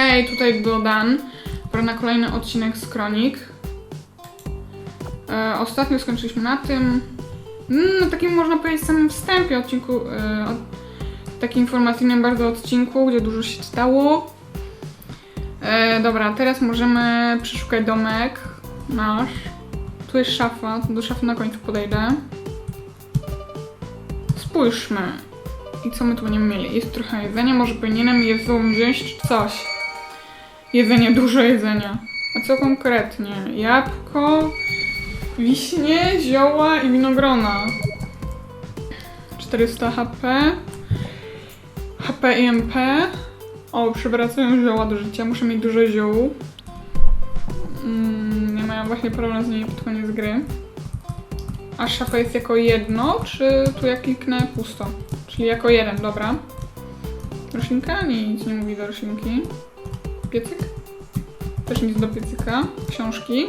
Hej, tutaj Dodan. Pora na kolejny odcinek z Kronik. E, ostatnio skończyliśmy na tym, na takim można powiedzieć samym wstępie odcinku, e, od, takim informacyjnym bardzo odcinku, gdzie dużo się czytało. E, dobra, teraz możemy przeszukać domek nasz. Tu jest szafa, do szafy na końcu podejdę. Spójrzmy. I co my tu będziemy mieli? Jest trochę jedzenia, może powinienem je wziąć czy coś. Jedzenie, dużo jedzenia. A co konkretnie? Jabłko, wiśnie, zioła i winogrona. 400 HP. HP i MP. O, przywracają zioła do życia. Muszę mieć dużo ziół. Mm, nie mają właśnie problem z nimi pod koniec gry. A szafa jest jako jedno, czy tu jak kliknę pusto? Czyli jako jeden, dobra. Roślinka? Nic nie mówi do roślinki. Piecyk? Też nic do piecyka. Książki.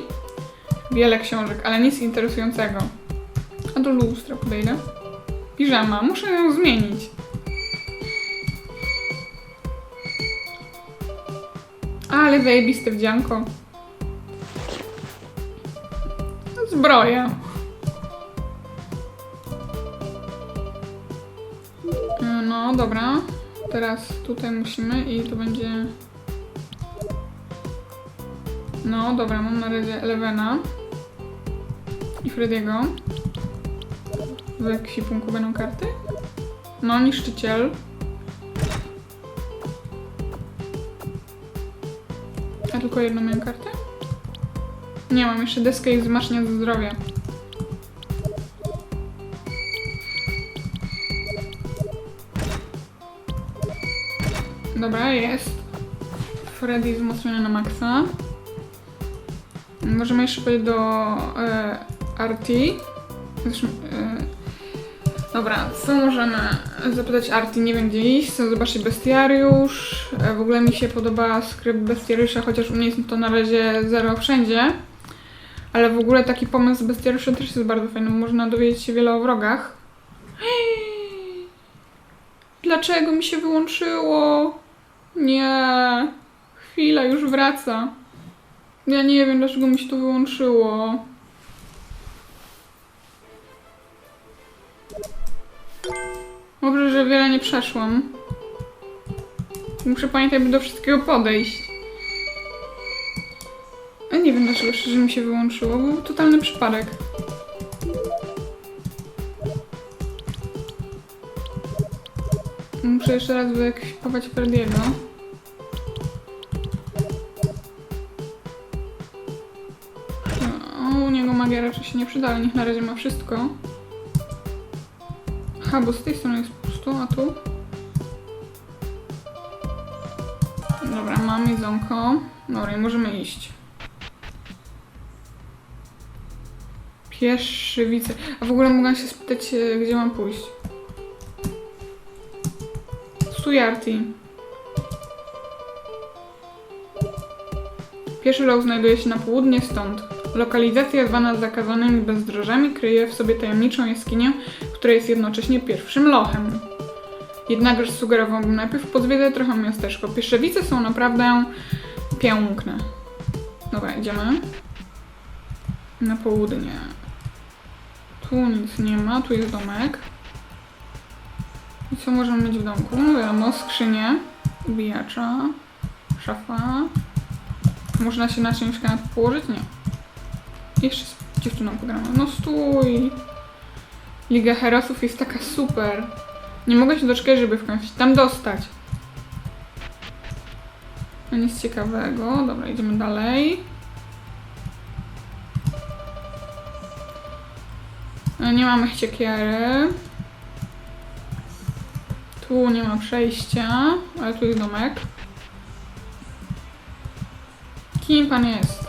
Wiele książek, ale nic interesującego. A do lustra podejdę. Piżama, muszę ją zmienić. Ale zajebiste wdzianko. Zbroja. No, dobra. Teraz tutaj musimy i to będzie... No, dobra, mam na razie Elevena i Frediego. W ekwipunku będą karty? No, niszczyciel. A tylko jedną miałem kartę? Nie, mam jeszcze deskę i wzmacnia zdrowia. Dobra, jest. Freddy wzmocniony na maksa. Możemy jeszcze przejść do e, RT. Zresztą, e, dobra, co możemy zapytać Arti? Nie wiem gdzie iść, chcę zobaczyć bestiariusz. E, w ogóle mi się podoba skrypt bestiariusza, chociaż u mnie jest to na razie zero wszędzie. Ale w ogóle taki pomysł z bestiariuszem też jest bardzo fajny. Można dowiedzieć się wiele o wrogach. Dlaczego mi się wyłączyło? Nie. Chwila, już wraca. Ja nie wiem, dlaczego mi się to wyłączyło. Dobrze, że wiele nie przeszłam. Muszę pamiętać, by do wszystkiego podejść. A nie wiem, dlaczego szczerze mi się wyłączyło. Był totalny przypadek. Muszę jeszcze raz wyekwipować Ferdiego. Magia raczej się nie przyda, ale niech na razie ma wszystko. Aha, bo z tej strony jest pusto, a tu? Dobra, mam jedzonko. Dobra, i możemy iść. Pieszy wice. A w ogóle mogłam się spytać, e, gdzie mam pójść. Sujarti. Pierwszy rok znajduje się na południe stąd. Lokalizacja zwana zakazanymi bezdrożami kryje w sobie tajemniczą jaskinię, która jest jednocześnie pierwszym lochem. Jednakże sugerowałbym najpierw pozwiedzać trochę miasteczko. Pieszewice są naprawdę piękne. Dobra, idziemy. Na południe. Tu nic nie ma, tu jest domek. I co możemy mieć w domku? Wiadomo, skrzynię, ubijacza, szafa. Można się na czymś położyć? Nie. Jeszcze z dziewczyną pogramy. No stój! Liga Herosów jest taka super. Nie mogę się doczekać, żeby w końcu tam dostać. No nic ciekawego. Dobra, idziemy dalej. E, Nie mamy chciekiery. Tu nie ma przejścia, ale tu jest domek. Kim pan jest?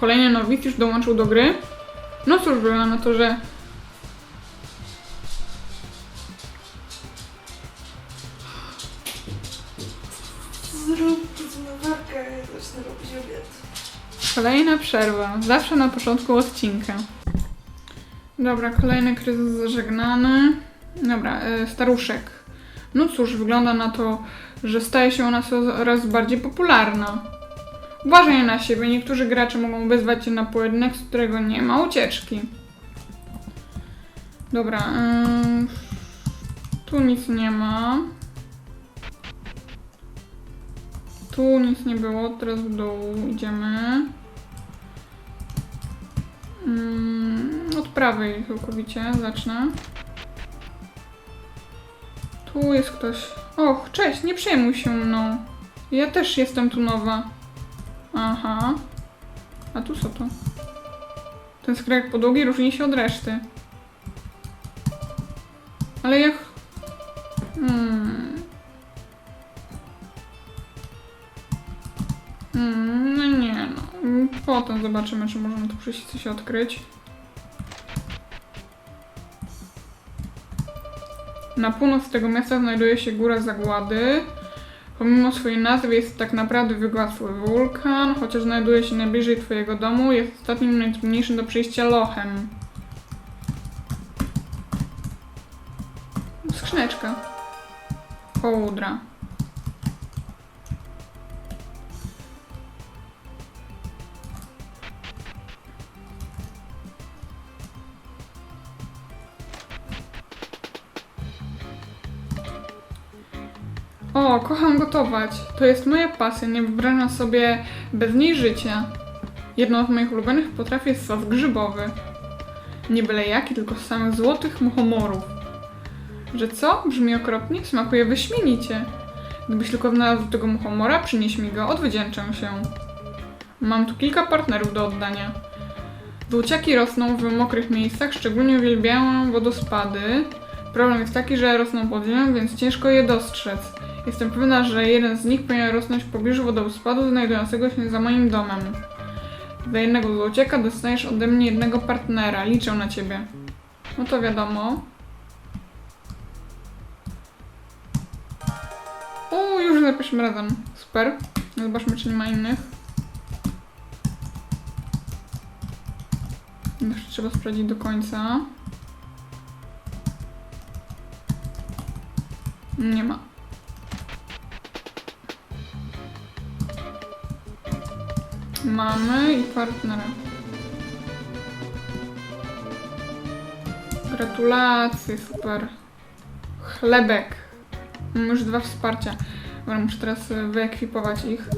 Kolejny nowicjusz dołączył do gry. No cóż, wygląda na to, że kolejna przerwa. Zawsze na początku odcinka. Dobra, kolejny kryzys zażegnany. Dobra, e, staruszek. No cóż, wygląda na to, że staje się ona coraz bardziej popularna. Uważaj na siebie, niektórzy gracze mogą wezwać cię na pojedynek, z którego nie ma ucieczki. Dobra, ym, tu nic nie ma. Tu nic nie było, teraz w dół idziemy. Mm, od prawej całkowicie zacznę. Tu jest ktoś. Och, cześć, nie przejmuj się mną. Ja też jestem tu nowa. Aha. A tu co to? Ten skrajek podłogi różni się od reszty. Ale jak... Hmm. Hmm, no nie no. Potem zobaczymy, czy możemy tu przyjść coś odkryć. Na północ tego miasta znajduje się góra Zagłady. Pomimo swojej nazwy jest tak naprawdę wygasły wulkan, chociaż znajduje się najbliżej twojego domu, jest ostatnim najtrudniejszym do przejścia lochem. Skrzyneczka. Kołdra. O, kocham gotować. To jest moja pasja, nie wyobrażam sobie bez niej życia. Jedną z moich ulubionych potraw jest sos grzybowy. Nie byle jaki, tylko z samych złotych muchomorów. Że co? Brzmi okropnie? Smakuje wyśmienicie. Gdybyś tylko znalazł tego muchomora, przynieś mi go, odwdzięczę się. Mam tu kilka partnerów do oddania. Żółciaki rosną w mokrych miejscach, szczególnie uwielbiają wodospady. Problem jest taki, że rosną pod ziemią, więc ciężko je dostrzec. Jestem pewna, że jeden z nich powinien rosnąć w pobliżu wodospadu znajdującego się za moim domem. Za jednego złociaka dostaniesz ode mnie jednego partnera. Liczę na ciebie. No to wiadomo. O, już za pierwszym razem. Super. Zobaczmy, czy nie ma innych. Jeszcze trzeba sprawdzić do końca. Nie ma. Mamy i partnera. Gratulacje, super. Chlebek. Mam już dwa wsparcia. Dobra, muszę teraz e, wyekwipować ich.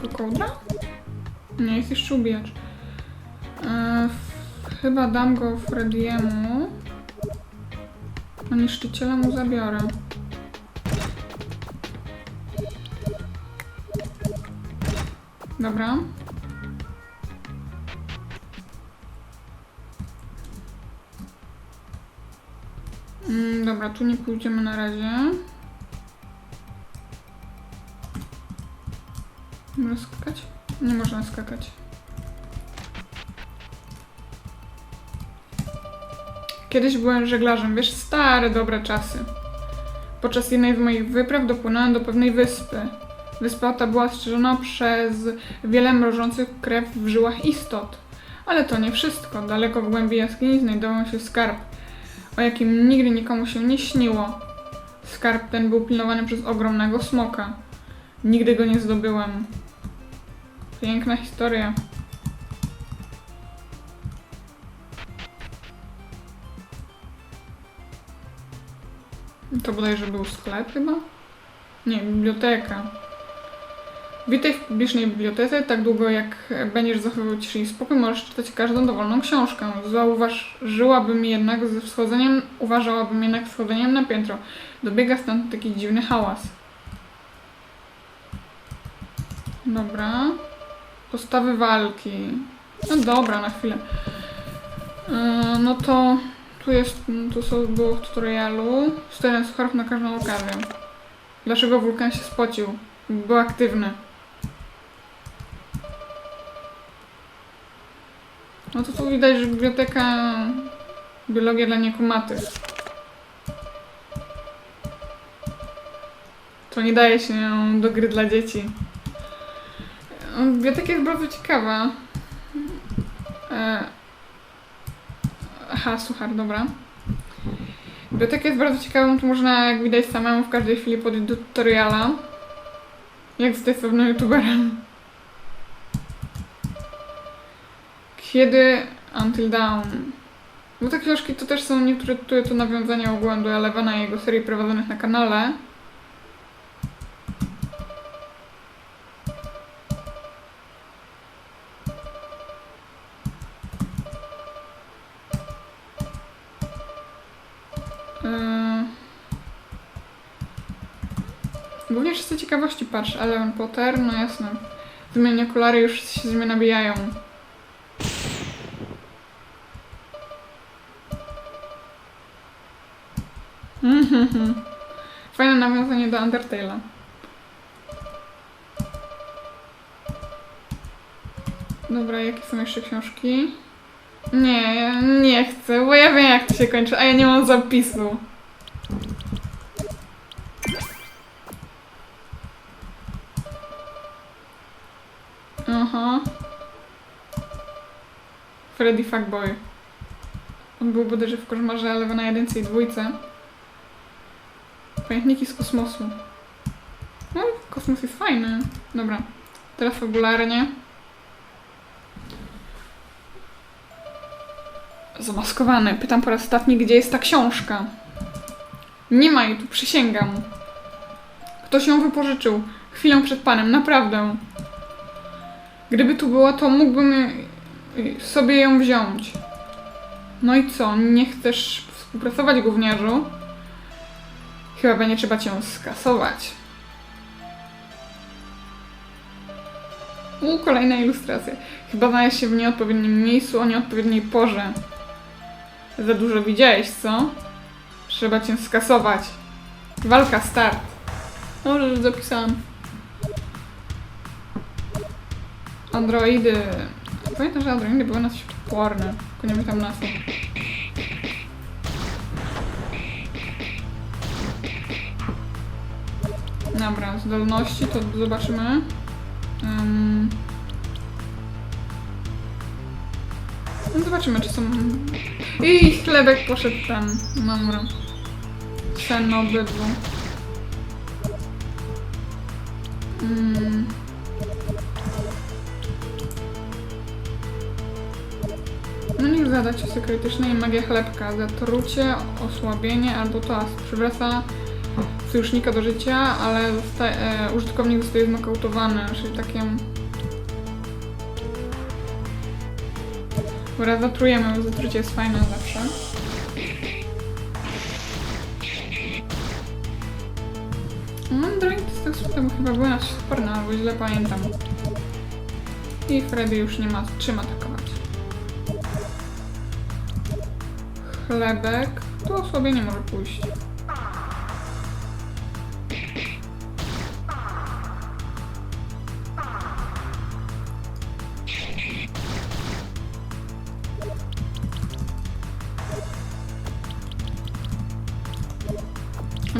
Tylko kołdra? Nie, jest jeszcze ubijacz. E, chyba dam go Frediemu. A niszczyciela mu zabiorę. Dobra. Mm, dobra, tu nie pójdziemy na razie. Można skakać? Nie można skakać. Kiedyś byłem żeglarzem, wiesz, stare, dobre czasy. Podczas jednej z moich wypraw dopłynąłem do pewnej wyspy. Wyspa ta była strzeżona przez wiele mrożących krew w żyłach istot. Ale to nie wszystko. Daleko w głębi jaskini znajdował się skarb, o jakim nigdy nikomu się nie śniło. Skarb ten był pilnowany przez ogromnego smoka. Nigdy go nie zdobyłem. Piękna historia. To bodajże był sklep chyba? Nie, biblioteka. Witaj w publicznej bibliotece. Tak długo jak będziesz zachowywał ciszę i spokój, możesz czytać każdą dowolną książkę. Zauważyłabym jednak ze wschodzeniem, uważałabym jednak wschodzeniem na piętro. Dobiega stąd taki dziwny hałas. Dobra. Postawy walki. No dobra, na chwilę. Yy, no to tu jest, tu są, było w tutorialu. Stoję sucharów na każdą okazję. Dlaczego wulkan się spocił? Był aktywny. No to tu widać, że biblioteka biologia dla niekumatych. To nie daje się do gry dla dzieci. Biblioteka jest bardzo ciekawa. E, Aha, suchar, dobra. Biblioteka jest bardzo ciekawą, tu można, jak widać, samemu w każdej chwili podjąć do tutoriala. Jak zostać sławnym youtuberem. Kiedy Until Dawn. Bo te książki to też są niektóre tytuły to nawiązania ogółem do Elevena i jego serii prowadzonych na kanale. Yy... Głównie z ciekawości patrz, Eleven Potter, no jasne. Zmienię okulary, już się z mnie nabijają. Mhm. Fajne nawiązanie do Undertale'a. Dobra, jakie są jeszcze książki? Nie, nie chcę, bo ja wiem jak to się kończy, a ja nie mam zapisu. Aha. Freddy Fuckboy. On był bodajże w koszmarze, ale na jedynce i dwójce. Pamiętniki z kosmosu. No, kosmos jest fajny. Dobra, teraz fabularnie. Zamaskowany. Pytam po raz ostatni, gdzie jest ta książka. Nie ma jej tu, przysięgam. Ktoś ją wypożyczył. Chwilę przed panem, naprawdę. Gdyby tu była, to mógłbym y, sobie ją wziąć. No i co? Nie chcesz współpracować, gówniarzu? Chyba będzie trzeba cię skasować. U, kolejna ilustracja. Chyba znaleźć się w nieodpowiednim miejscu o nieodpowiedniej porze. Za dużo widziałeś, co? Trzeba cię skasować. Walka, start. Dobrze, że zapisałam. Androidy. Pamiętam, że androidy były na światłoporne. Tylko nie pamiętam. Dobra, zdolności to zobaczymy. Um, zobaczymy, czy są... I chlebek poszedł ten. Dobra. Sen obydwu. Mm. No niech zada ciosy krytyczne i magia chlebka. Zatrucie, osłabienie albo to przywraca sojusznika do życia, ale zosta- e, użytkownik zostaje znokautowany, czyli takie... Dobra, zatrujemy, bo zatrucie jest fajne zawsze. No, Android z tych słów chyba były na sporne, albo źle pamiętam. I Freddy już nie ma czym atakować. Chlebek. To osłabienie może pójść.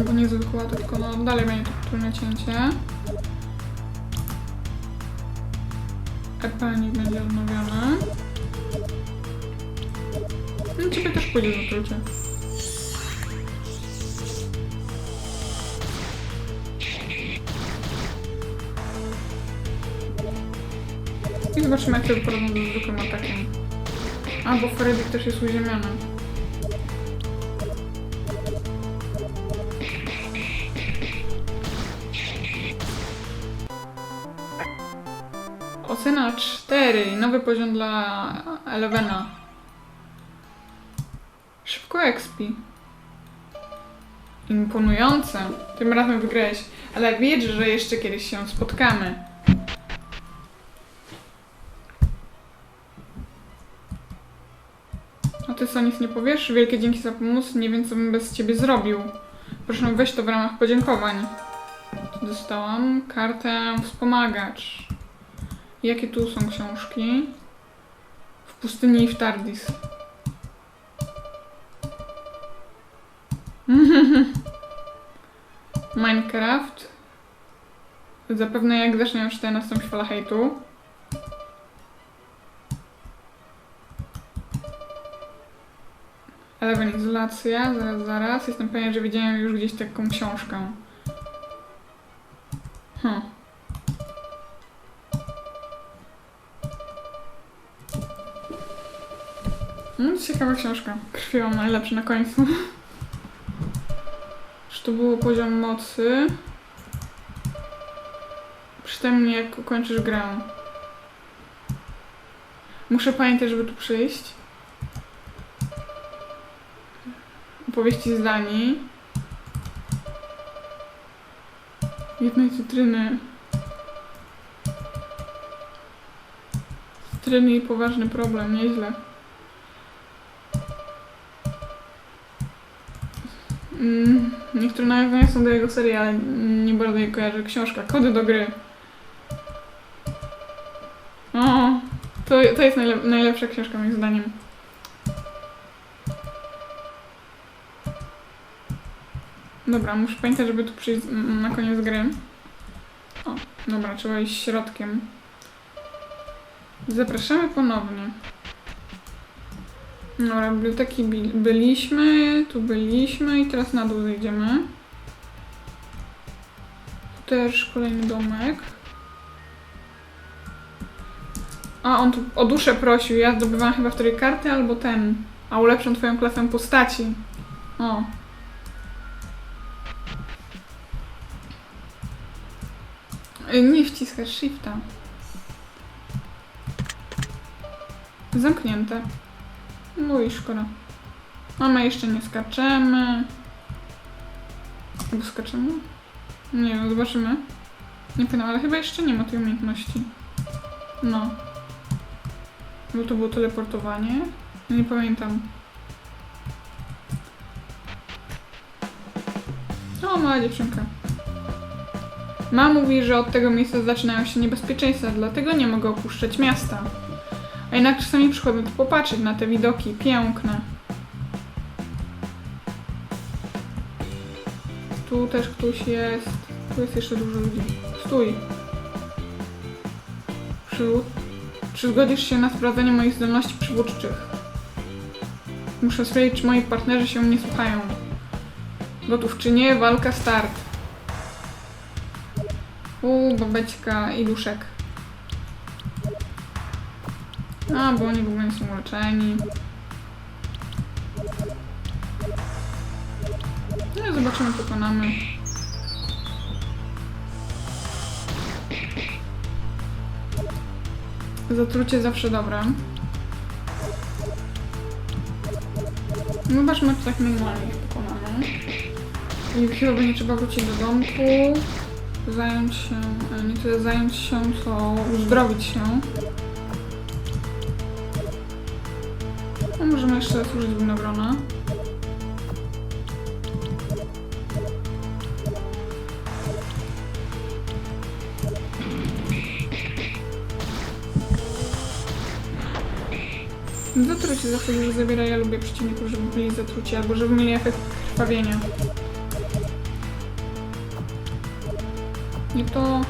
Albo nie zwykła, to tylko no dalej będzie to potrójne cięcie. Epanik będzie odnowiony. No ciebie też pójdzie zatrucie. I zobaczymy jak to porówno ze zwykłym atakiem. A, bo Freddy też jest uziemiony. Ocena 4. Nowy poziom dla Elevena. Szybko expi. Imponujące. Tym razem wygrałeś. Ale wiedz, że jeszcze kiedyś się spotkamy. A ty co, nic nie powiesz? Wielkie dzięki za pomoc. Nie wiem, co bym bez ciebie zrobił. Proszę, weź to w ramach podziękowań. Dostałam kartę wspomagacz. Jakie tu są książki? W pustyni i w Tardis. Minecraft. Zapewne jak zacznie już tutaj nastąpi fala hejtu. Eleven izolacja, zaraz, zaraz. Jestem pewien, że widziałem już gdzieś taką książkę. Ciekawa książka. Krwią najlepszy na końcu. Czy to było poziom mocy? Przynajmniej jak ukończysz grę. Muszę pamiętać, żeby tu przyjść. Opowieści z Danii. Jednej cytryny. Cytryny i poważny problem, nieźle. Mm, niektóre nawiązania są do jego serii, ale nie bardzo je kojarzę. Książka, kody do gry. O, to, to jest najlep- najlepsza książka moim zdaniem. Dobra, muszę pamiętać, żeby tu przyjść na koniec gry. O, dobra, trzeba iść środkiem. Zapraszamy ponownie. Dobra, biblioteki bi- byliśmy, tu byliśmy i teraz na dół zejdziemy. Tu też kolejny domek. A, on tu o duszę prosił. Ja zdobywałam chyba wtedy karty albo ten. A ulepszą twoją klasę postaci. O. Y, Nie wciskasz shifta. Zamknięte. No i szkoda. A my jeszcze nie skaczemy. Albo skaczemy? Nie wiem, zobaczymy. Nie pamiętam, ale chyba jeszcze nie ma tej umiejętności. No. Bo to było teleportowanie. Nie pamiętam. O, mała dziewczynka. Ma mówi, że od tego miejsca zaczynają się niebezpieczeństwa, dlatego nie mogę opuszczać miasta. A jednak czasami przychodzę tu popatrzeć na te widoki piękne. Tu też ktoś jest. Tu jest jeszcze dużo ludzi. Stój. Przywód. Czy zgodzisz się na sprawdzenie moich zdolności przywódczych? Muszę sprawdzić, czy moi partnerzy się mnie słuchają. Gotów czy nie? Walka start. U, babeczka i duszek. A, bo oni w ogóle nie są uleczeni. No, zobaczymy, pokonamy. Zatrucie zawsze dobre. No, Zobaczmy, czy tak normalnie ich pokonamy. I chyba będzie trzeba wrócić do domku. Zająć się, e, nie tyle zająć się, co uzdrowić się. Możemy jeszcze raz użyć winogrona. Zatrucie zawsze już zabiera. Ja lubię przeciwników, żeby byli zatruci albo żeby mieli efekt krwawienia. Nie to.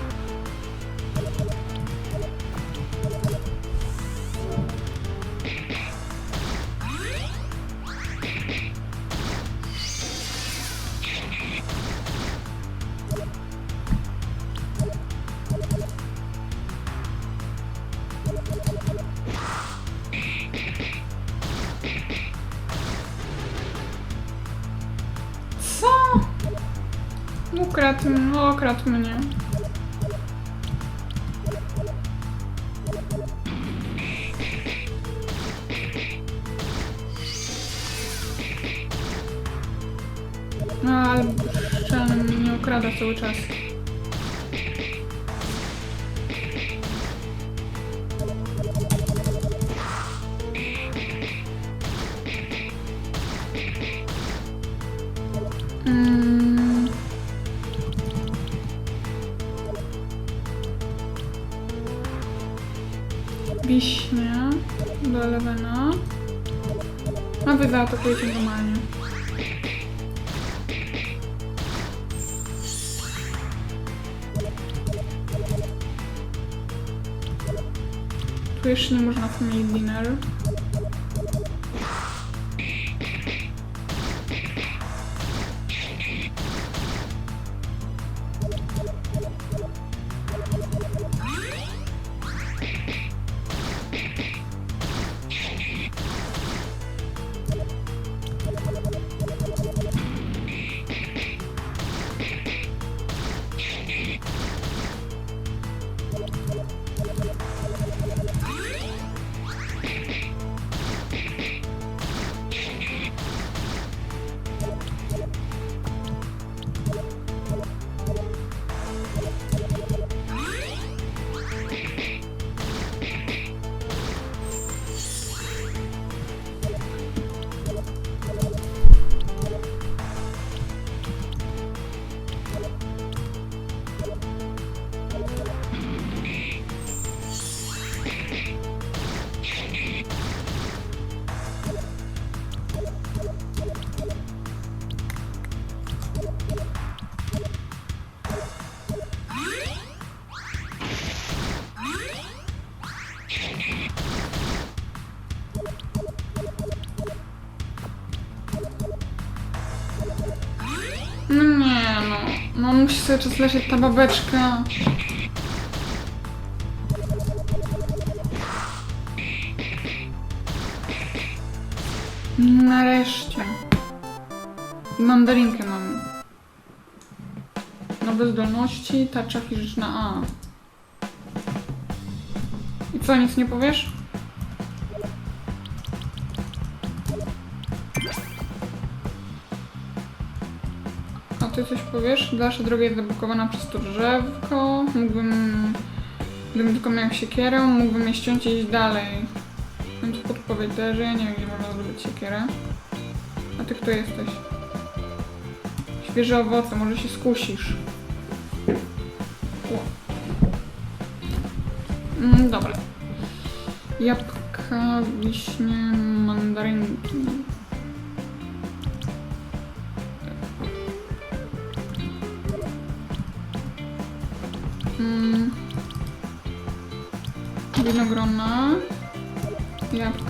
No, ale szczelny mnie okrada cały czas. Mm. Wiśnia do Elevena. A wy zaatakujecie normalnie. Tu jeszcze nie można musi sobie czas leżeć ta babeczka. Nareszcie. Mandarinkę mam. Nowe zdolności, tarcza fizyczna A. I co, nic nie powiesz? Ty coś powiesz? Dalsza droga jest zablokowana przez to drzewko. Mógłbym... Gdybym tylko miał siekierę, mógłbym je ściąć i iść dalej. Więc podpowiedź że ja nie wiem, gdzie można zrobić siekierę. A ty kto jesteś? Świeże owoce, może się skusisz. Mm, dobra. Jabłka, wiśnie, mandarynki.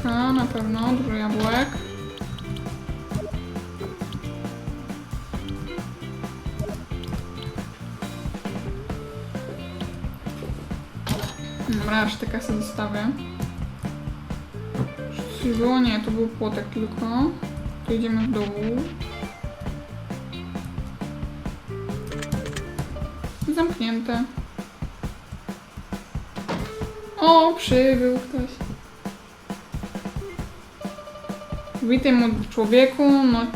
Jabłka, na pewno, dużo jabłek. Dobra, aż te kasy zostawię. Było? Nie, to był płotek tylko. Tu idziemy w dół. Zamknięte. O, przybył ktoś. Witaj młody człowieku, no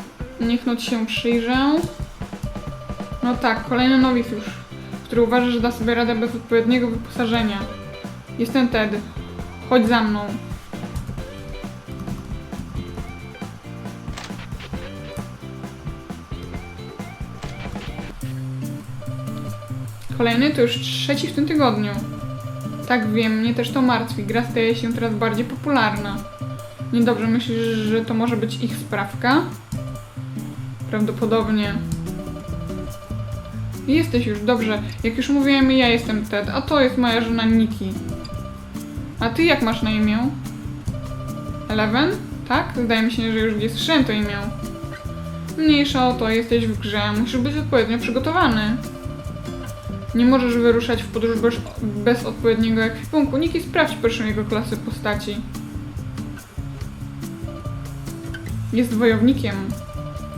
niech no ci się przyjrzę. No tak, kolejny nowicjusz, który uważa, że da sobie radę bez odpowiedniego wyposażenia. Jestem Ted. Chodź za mną. Kolejny to już trzeci w tym tygodniu. Tak wiem, mnie też to martwi. Gra staje się teraz bardziej popularna. Niedobrze myślisz, że to może być ich sprawka? Prawdopodobnie. Jesteś już, dobrze. Jak już mówiłem, ja jestem Ted, a to jest moja żona Nikki. A ty jak masz na imię? Eleven? Tak? Zdaje mi się, że już gdzieś słyszałem to imię. Mniejsza o to, jesteś w grze, musisz być odpowiednio przygotowany. Nie możesz wyruszać w podróż bez, bez odpowiedniego ekwipunku. Niki sprawdź proszę jego klasy postaci. Jest wojownikiem.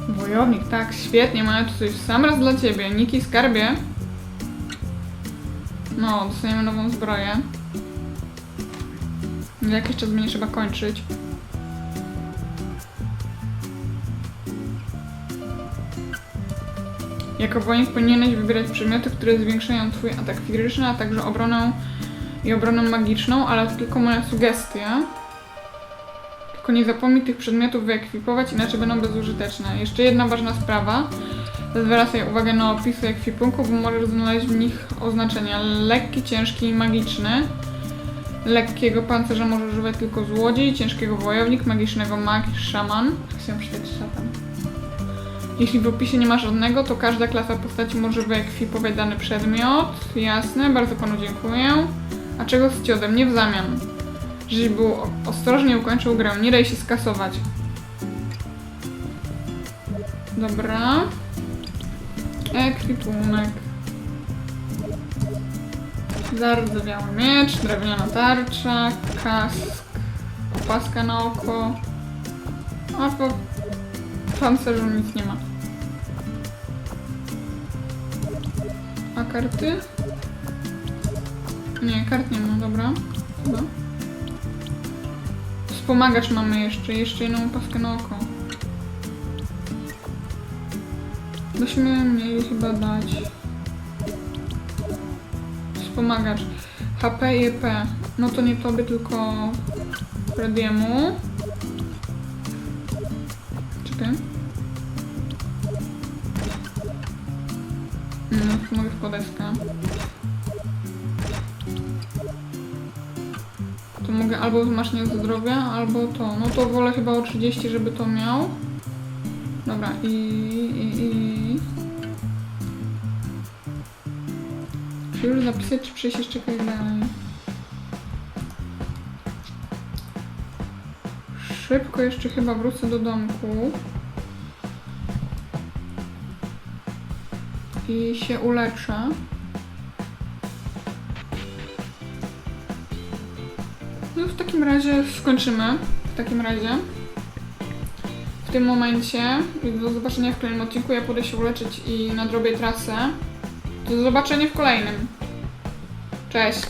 Wojownik, tak, świetnie, mamy tu coś sam raz dla ciebie. Niki, skarbie. No, dostaniemy nową zbroję. Za jakiś czas będzie trzeba kończyć. Jako wojownik powinieneś wybierać przedmioty, które zwiększają twój atak fizyczny, a także obronę i obronę magiczną, ale tylko moja sugestia. Tylko nie zapomnij tych przedmiotów wyekwipować, inaczej będą bezużyteczne. Jeszcze jedna ważna sprawa. Zwracaj uwagę na opisy ekwipunku, bo możesz znaleźć w nich oznaczenia lekki, ciężki i magiczny. Lekkiego pancerza może używać tylko złodziej, ciężkiego wojownik, magicznego mag, szaman. Chciałam przeczytać szatan. Jeśli w opisie nie ma żadnego, to każda klasa postaci może wyekwipować dany przedmiot. Jasne, bardzo panu dziękuję. A czego chcecie ode mnie w zamian? O- ostrożnie ukończył grę, nie daj się skasować. Dobra. Ekwipunek. Zardzewiały miecz, drewniana tarcza, kask, opaska na oko. A po pancerzu nic nie ma. A karty? Nie, kart nie ma, dobra. Wspomagacz mamy jeszcze, jeszcze jedną opaskę na oko. Byśmy mieli chyba dać. Wspomagacz. HP i EP. No to nie tobie, tylko Frediemu. Czy ty? No, mogę w podeskę. to mogę albo wymaśnię zdrowie, albo to. No to wolę chyba o 30, żeby to miał. Dobra, i... i, i. Czy już zapisać, czy przejść jeszcze kawałek dalej? Szybko jeszcze chyba wrócę do domku. I się uleczę. Razie skończymy. W takim razie. W tym momencie. Do zobaczenia w kolejnym odcinku. Ja pójdę się uleczyć i nadrobię trasę. Do zobaczenia w kolejnym. Cześć.